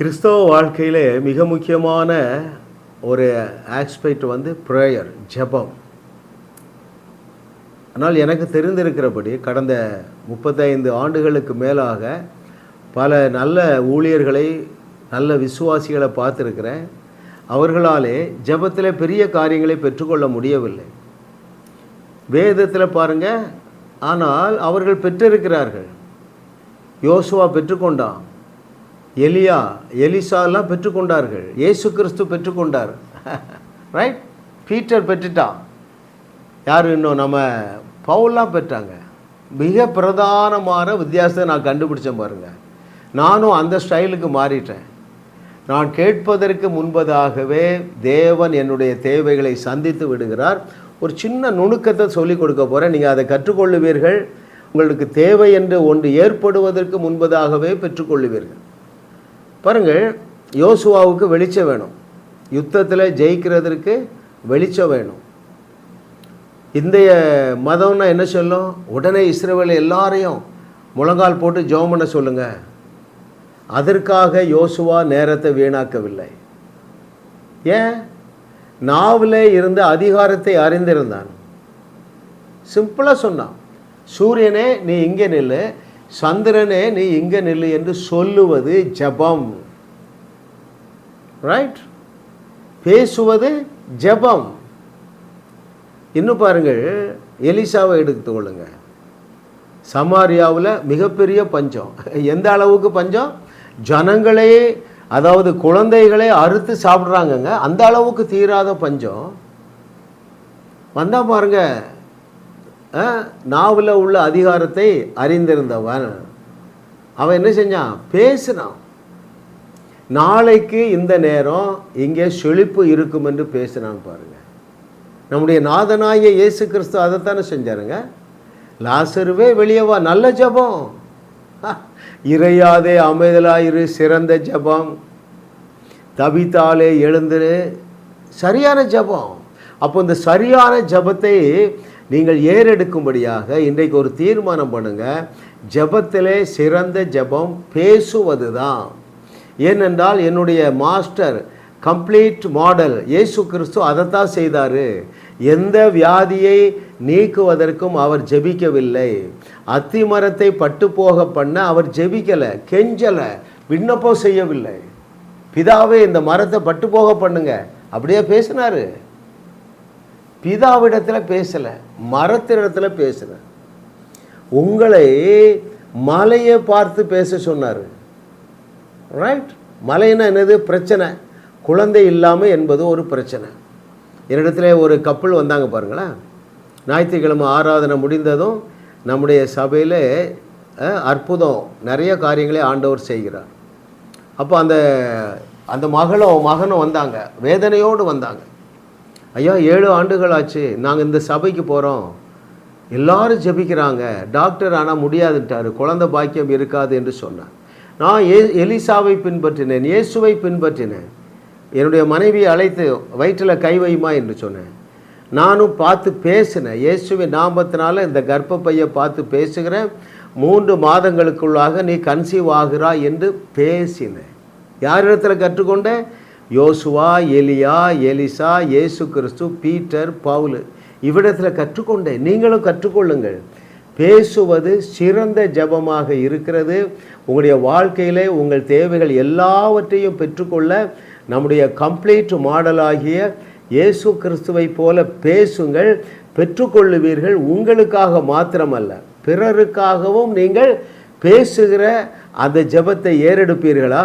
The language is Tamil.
கிறிஸ்தவ வாழ்க்கையிலே மிக முக்கியமான ஒரு ஆஸ்பெக்ட் வந்து ப்ரேயர் ஜெபம். ஆனால் எனக்கு தெரிந்திருக்கிறபடி கடந்த முப்பத்தைந்து ஆண்டுகளுக்கு மேலாக பல நல்ல ஊழியர்களை நல்ல விசுவாசிகளை பார்த்துருக்கிறேன். அவர்களாலே ஜெபத்தில் பெரிய காரியங்களை பெற்றுக்கொள்ள முடியவில்லை. வேதத்தில் பாருங்கள் ஆனால் அவர்கள் பெற்றிருக்கிறார்கள். யோசுவா பெற்றுக்கொண்டான். எலியா எலிசாலாம் பெற்றுக்கொண்டார்கள். இயேசு கிறிஸ்து பெற்றுக்கொண்டார். Right Peter பெற்றுட்டான். யார் இன்னும்? நம்ம பவுல்லாம் பெற்றாங்க. மிக பிரதானமான வித்தியாசத்தை நான் கண்டுபிடிச்சேன் பாருங்கள் நானும் அந்த ஸ்டைலுக்கு மாறிட்டேன். நான் கேட்பதற்கு முன்பதாகவே தேவன் என்னுடைய தேவைகளை சந்தித்து விடுகிறார். ஒரு சின்ன நுணுக்கத்தை சொல்லிக் கொடுக்க போகிறேன் நீங்கள் அதை கற்றுக்கொள்ளுவீர்கள். உங்களுக்கு தேவை என்று ஒன்று ஏற்படுவதற்கு முன்பதாகவே பெற்றுக்கொள்ளுவீர்கள். பாருங்கள் யோசுவாவுக்கு வெளிச்சம் வேணும். யுத்தத்தில் ஜெயிக்கிறதுக்கு வெளிச்சம் வேணும். இந்திய மதம்னா என்ன சொல்லும்? உடனே இஸ்ரேவேல் எல்லாரையும் முழங்கால் போட்டு ஜோம் பண்ண சொல்லுங்க. அதற்காக யோசுவா நேரத்தை வீணாக்கவில்லை. ஏன்? நாவில் இருந்த அதிகாரத்தை அறிந்திருந்தான். சிம்பிளாக சொன்னான். சூரியனே நீ இங்கே நில்லு. சந்திரனே நீ இங்கே நில்லு என்று சொல்லுவது ஜபம். ரைட் பேசுவது ஜபம். இன்னும் பாருங்கள் எலிசாவை எடுத்துக்கொள்ளுங்க சமாரியாவில் மிகப்பெரிய பஞ்சம். எந்த அளவுக்கு பஞ்சம்? ஜனங்களே அதாவது குழந்தைகளே அறுத்து சாப்பிட்றாங்கங்க. அந்த அளவுக்கு தீராத பஞ்சம். வந்தால் பாருங்க நாவில் உள்ள அதிகாரத்தை அறிந்திருந்தவன். அவன் என்ன செஞ்சான்? பேசினான். நாளைக்கு இந்த நேரம் இங்கே செழிப்பு இருக்கும் என்று பேசினான் பாருங்க. நம்முடைய நாதனாய இயேசு கிறிஸ்து அதைத்தானே செஞ்சாருங்க? லாசருவே வெளியே வா நல்ல ஜபம். இறையாதே அமைதலாயிரு சிறந்த ஜபம். தவித்தாலே எழுந்துரு சரியான ஜபம். அப்போ இந்த சரியான ஜபத்தை நீங்கள் ஏறெடுக்கும்படியாக இன்றைக்கு ஒரு தீர்மானம் பண்ணுங்கள் ஜபத்திலே சிறந்த ஜபம் பேசுவது தான் ஏனென்றால் என்னுடைய மாஸ்டர் கம்ப்ளீட் மாடல் இயேசு கிறிஸ்து அதைத்தான் செய்தார். எந்த வியாதியை நீக்குவதற்கும் அவர் ஜெபிக்கவில்லை. அத்தி மரத்தை பட்டு போக பண்ண அவர் ஜெபிக்கலை கெஞ்சலை விண்ணப்பம் செய்யவில்லை. பிதாவே இந்த மரத்தை பட்டு போக பண்ணுங்க. அப்படியே பேசினாரு. பிதாவிடத்தில் பேசலை மரத்திடத்தில் பேசினார் உங்களை மலையை பார்த்து பேச சொன்னார். ரைட் மலைன்னா என்னது? பிரச்சனை. குழந்தை இல்லாமல் என்பது ஒரு பிரச்சனை. என்னிடத்துல ஒரு கப்பல் வந்தாங்க பாருங்களேன் ஞாயிற்றுக்கிழமை ஆராதனை முடிந்ததும் நம்முடைய சபையில் அற்புதம். நிறைய காரியங்களை ஆண்டவர் செய்கிறார். அப்போ அந்த அந்த மகளும் மகனும் வந்தாங்க. வேதனையோடு வந்தாங்க. ஐயா ஏழு ஆண்டுகள் ஆச்சு நாங்கள் இந்த சபைக்கு போகிறோம் எல்லாரும் ஜெபிக்கிறாங்க. டாக்டர் ஆனால் முடியாதுட்டார் குழந்தை பாக்கியம் இருக்காது என்று சொன்னார். நான் ஏ எலிசாவை பின்பற்றினேன். இயேசுவை பின்பற்றினேன். என்னுடைய மனைவியை அழைத்து வயிற்றில் கை வைமா என்று சொன்னேன். நானும் பார்த்து பேசினேன். இயேசுவின் நாமத்தினால இந்த கர்ப்பப்பையை பார்த்து பேசுகிறேன். மூன்று மாதங்களுக்குள்ளாக நீ கன்சீவ் ஆகிறா என்று பேசினேன். யாரிடத்தில் கற்றுக்கொண்டேன்? யோசுவா எலியா எலிசா இயேசு கிறிஸ்து பீட்டர் பவுலு. இவ்விடத்தில் கற்றுக்கொண்டேன். நீங்களும் கற்றுக்கொள்ளுங்கள். பேசுவது சிறந்த ஜபமாக இருக்கிறது. உங்களுடைய வாழ்க்கையிலே உங்கள் தேவைகள் எல்லாவற்றையும் பெற்றுக்கொள்ள நம்முடைய கம்ப்ளீட் மாடலாகிய இயேசு கிறிஸ்துவை போல பேசுங்கள் பெற்றுக்கொள்ளுவீர்கள். உங்களுக்காக மாத்திரமல்ல பிறருக்காகவும் நீங்கள் பேசுகிற அந்த ஜபத்தை ஏறெடுப்பீர்களா?